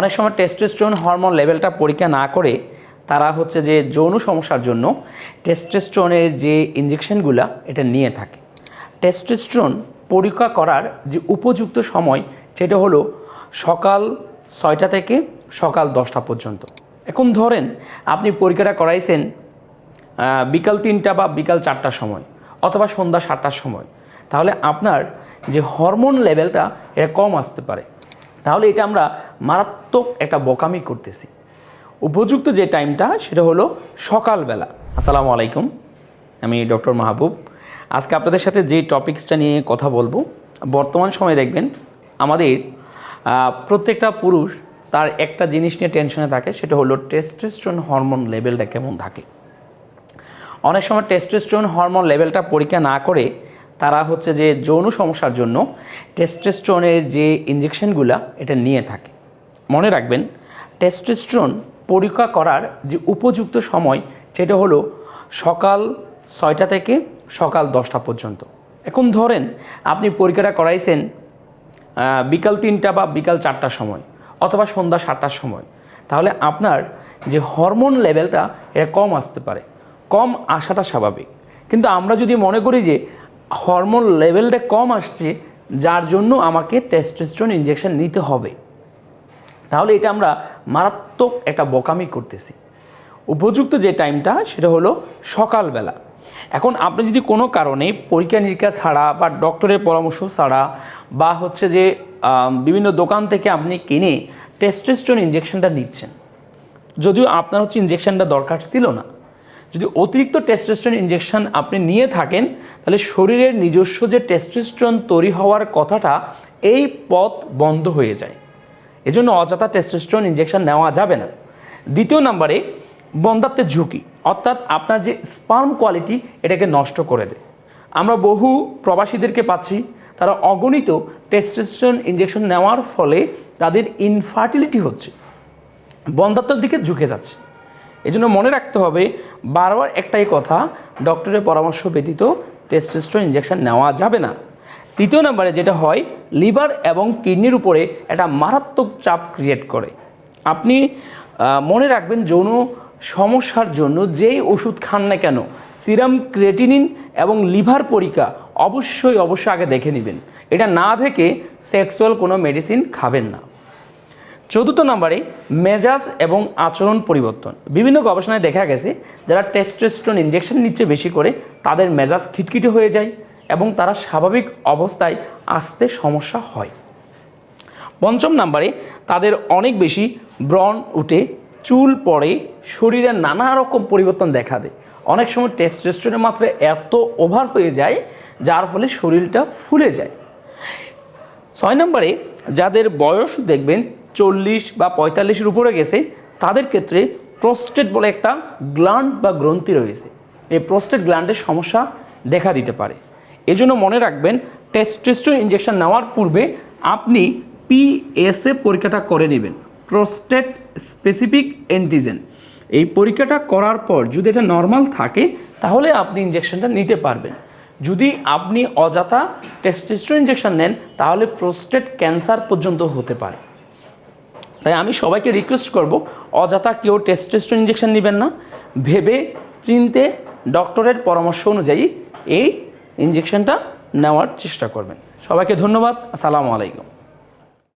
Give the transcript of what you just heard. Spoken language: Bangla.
অনেক সময় টেস্টোস্টেরন হরমোন লেভেলটা পরীক্ষা না করে তারা হচ্ছে যে যৌন সমস্যার জন্য টেস্টোস্টেরনের যে ইঞ্জেকশনগুলা এটা নিয়ে থাকে। টেস্টোস্টেরন পরীক্ষা করার যে উপযুক্ত সময় সেটা হলো সকাল ছয়টা থেকে সকাল দশটা পর্যন্ত। এখন ধরেন আপনি পরীক্ষাটা করাইছেন বিকাল তিনটা বা বিকাল চারটার সময় অথবা সন্ধ্যা সাতটার সময়। তাহলে আপনার যে হরমোন লেভেলটা এটা কম আসতে পারে। তাহলে এটা আমরা মারাত্মক একটা বোকামি করতেছি। উপযুক্ত যে টাইমটা, সেটা হলো সকালবেলা। আসসালামু আলাইকুম, আমি ডক্টর মাহবুব। আজকে আপনাদের সাথে যে টপিক্সটা নিয়ে কথা বলব, বর্তমান সময়ে দেখবেন আমাদের প্রত্যেকটা পুরুষ তার একটা জিনিস নিয়ে টেনশনে থাকে, সেটা হলো টেস্টোস্টেরন হরমোন লেভেলটা কেমন থাকে। অনেক সময় টেস্টোস্টেরন হরমোন লেভেলটা পরীক্ষা না করে তারা হচ্ছে যে যৌন সমস্যার জন্য টেস্টোস্টেরনের যে ইঞ্জেকশনগুলা এটা নিয়ে থাকে। মনে রাখবেন টেস্টোস্টেরন পরীক্ষা করার যে উপযুক্ত সময়, সেটা হলো সকাল ছয়টা থেকে সকাল দশটা পর্যন্ত। এখন ধরেন, আপনি পরীক্ষাটা করাইছেন বিকাল তিনটা বা বিকাল চারটার সময়, অথবা সন্ধ্যা সাতটার সময়। তাহলে আপনার যে হরমোন লেভেলটা এটা কম আসতে পারে। কম আসাটা স্বাভাবিক। কিন্তু আমরা যদি মনে করি যে হরমোন লেভেলটা কম আসছে, যার জন্য আমাকে টেস্টোস্টেরন ইঞ্জেকশন নিতে হবে। তাহলে এটা আমরা মারাত্মক একটা বোকামি করতেছি। উপযুক্ত যে টাইমটা সেটা হলো সকালবেলা। এখন আপনি যদি কোনো কারণে পরীক্ষা নিরীক্ষা ছাড়া বা ডক্টরের পরামর্শ ছাড়া বা হচ্ছে যে বিভিন্ন দোকান থেকে আপনি কিনে টেস্টোস্টেরন ইঞ্জেকশনটা নিচ্ছেন, যদিও আপনার হচ্ছে ইঞ্জেকশনটা দরকার ছিল না। যদি অতিরিক্ত টেস্টোস্টেরন ইঞ্জেকশন আপনি নিয়ে থাকেন, তাহলে শরীরের নিজস্ব যে টেস্টোস্টেরন তৈরি হওয়ার কথাটা এই পথ বন্ধ হয়ে যায়। এজন্য অযথা টেস্টোস্টেরন ইঞ্জেকশন নেওয়া যাবে না। দ্বিতীয় নম্বরে বন্ধাত্বের ঝুঁকি, অর্থাৎ আপনার যে স্পার্ম কোয়ালিটি এটাকে নষ্ট করে দেয়। আমরা বহু প্রবাসীদেরকে পাচ্ছি, তারা অগণিত টেস্টোস্টেরন ইঞ্জেকশন নেওয়ার ফলে তাদের ইনফার্টিলিটি হচ্ছে। বন্ধাত্বের দিকে ঝুঁকে যাচ্ছে। এজন্য মনে রাখতে হবে, বারবার একটাই কথা ডক্টরের পরামর্শ ব্যতীত টেস্টোস্টেরন ইঞ্জেকশন নেওয়া যাবে না। তৃতীয় নম্বরে যেটা হয় লিভার এবং কিডনির উপরে একটা মারাত্মক চাপ ক্রিয়েট করে। আপনি মনে রাখবেন যৌন সমস্যার জন্য যেই ওষুধ খান না কেন, সিরাম ক্রেটিনিন এবং লিভার পরীক্ষা অবশ্যই অবশ্যই আগে দেখে নেবেন। এটা না দেখে সেক্সুয়াল কোনো মেডিসিন খাবেন না। চতুর্থ নম্বরে মেজাজ এবং আচরণ পরিবর্তন। বিভিন্ন গবেষণায় দেখা গেছে, যারা টেস্টোস্টেরন ইঞ্জেকশন নিচ্ছে বেশি করে, তাদের মেজাজ খিটখিটে হয়ে যায় এবং তারা স্বাভাবিক অবস্থায় আসতে সমস্যা হয়। পঞ্চম নম্বরে তাদের অনেক বেশি ব্রণ উঠে, চুল পড়ে, শরীরে নানা রকম পরিবর্তন দেখা দেয়। অনেক সময় টেস্টোস্টেরনের মাত্রা এত ওভার হয়ে যায়, যার ফলে শরীরটা ফুলে যায়। ছয় নম্বরে যাদের বয়স দেখবেন চল্লিশ বা পঁয়তাল্লিশের উপরে গেছে, তাদের ক্ষেত্রে প্রোস্টেট বলে একটা গ্ল্যান্ড বা গ্রন্থি রয়েছে। এই প্রোস্টেট গ্ল্যান্ডের সমস্যা দেখা দিতে পারে। এজন্য মনে রাখবেন টেস্টোস্টেরন ইঞ্জেকশন নেওয়ার পূর্বে আপনি পিএসএ পরীক্ষাটা করে নেবেন। প্রোস্টেট স্পেসিফিক অ্যান্টিজেন এই পরীক্ষাটা করার পর যদি এটা নর্মাল থাকে, তাহলে আপনি ইঞ্জেকশনটা নিতে পারবেন। যদি আপনি অযথা টেস্টোস্টেরন ইঞ্জেকশন নেন, তাহলে প্রোস্টেট ক্যান্সার পর্যন্ত হতে পারে। তাই আমি সবাইকে রিকোয়েস্ট করব, অযথা কেউ টেস্টোস্টেরন ইঞ্জেকশন নেবেন না। ভেবে চিনতে ডক্টরের পরামর্শ অনুযায়ী এই ইঞ্জেকশনটা নেওয়ার চেষ্টা করবেন। সবাইকে ধন্যবাদ। আসসালামু আলাইকুম।